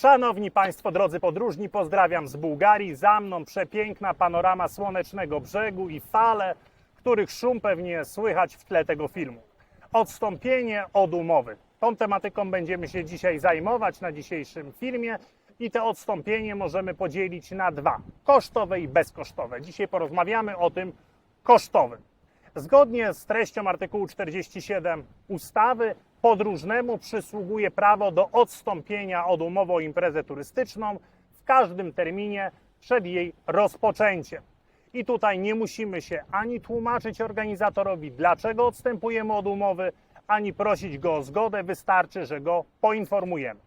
Szanowni Państwo, drodzy podróżni, pozdrawiam z Bułgarii. Za mną przepiękna panorama słonecznego brzegu i fale, których szum pewnie słychać w tle tego filmu. Odstąpienie od umowy. Tą tematyką będziemy się dzisiaj zajmować na dzisiejszym filmie i te odstąpienie możemy podzielić na dwa: kosztowe i bezkosztowe. Dzisiaj porozmawiamy o tym kosztowym. Zgodnie z treścią artykułu 47 ustawy podróżnemu przysługuje prawo do odstąpienia od umowy o imprezę turystyczną w każdym terminie przed jej rozpoczęciem. I tutaj nie musimy się ani tłumaczyć organizatorowi, dlaczego odstępujemy od umowy, ani prosić go o zgodę, wystarczy, że go poinformujemy.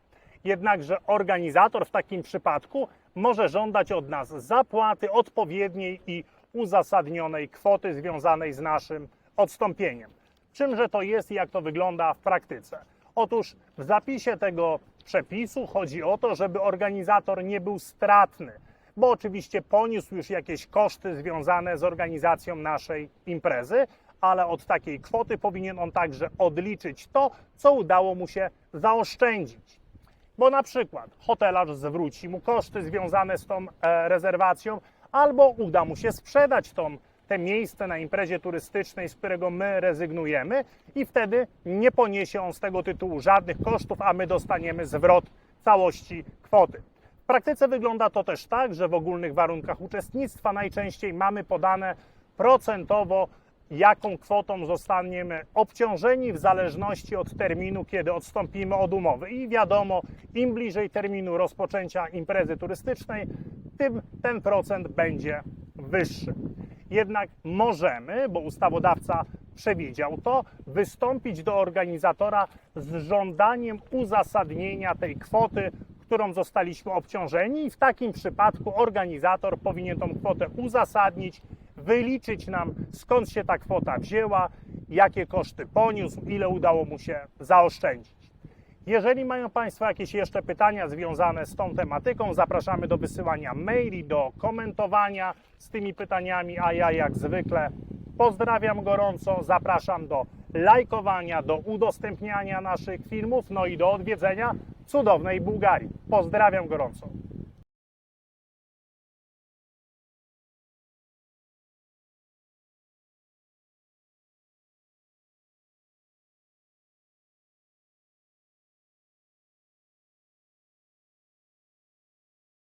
Jednakże organizator w takim przypadku może żądać od nas zapłaty odpowiedniej i uzasadnionej kwoty związanej z naszym odstąpieniem. Czymże to jest i jak to wygląda w praktyce? Otóż w zapisie tego przepisu chodzi o to, żeby organizator nie był stratny, bo oczywiście poniósł już jakieś koszty związane z organizacją naszej imprezy, ale od takiej kwoty powinien on także odliczyć to, co udało mu się zaoszczędzić. Bo na przykład hotelarz zwróci mu koszty związane z tą e, rezerwacją, albo uda mu się sprzedać tą, te miejsce na imprezie turystycznej, z którego my rezygnujemy, i wtedy nie poniesie on z tego tytułu żadnych kosztów, a my dostaniemy zwrot całości kwoty. W praktyce wygląda to też tak, że w ogólnych warunkach uczestnictwa najczęściej mamy podane procentowo jaką kwotą zostaniemy obciążeni w zależności od terminu, kiedy odstąpimy od umowy. I wiadomo, im bliżej terminu rozpoczęcia imprezy turystycznej, tym ten procent będzie wyższy. Jednak możemy, bo ustawodawca przewidział to, wystąpić do organizatora z żądaniem uzasadnienia tej kwoty, którą zostaliśmy obciążeni, i w takim przypadku organizator powinien tą kwotę uzasadnić, wyliczyć nam skąd się ta kwota wzięła, jakie koszty poniósł, ile udało mu się zaoszczędzić. Jeżeli mają Państwo jakieś jeszcze pytania związane z tą tematyką, zapraszamy do wysyłania maili, do komentowania z tymi pytaniami, a ja jak zwykle pozdrawiam gorąco, zapraszam do lajkowania, do udostępniania naszych filmów, no i do odwiedzenia cudownej Bułgarii. Pozdrawiam gorąco.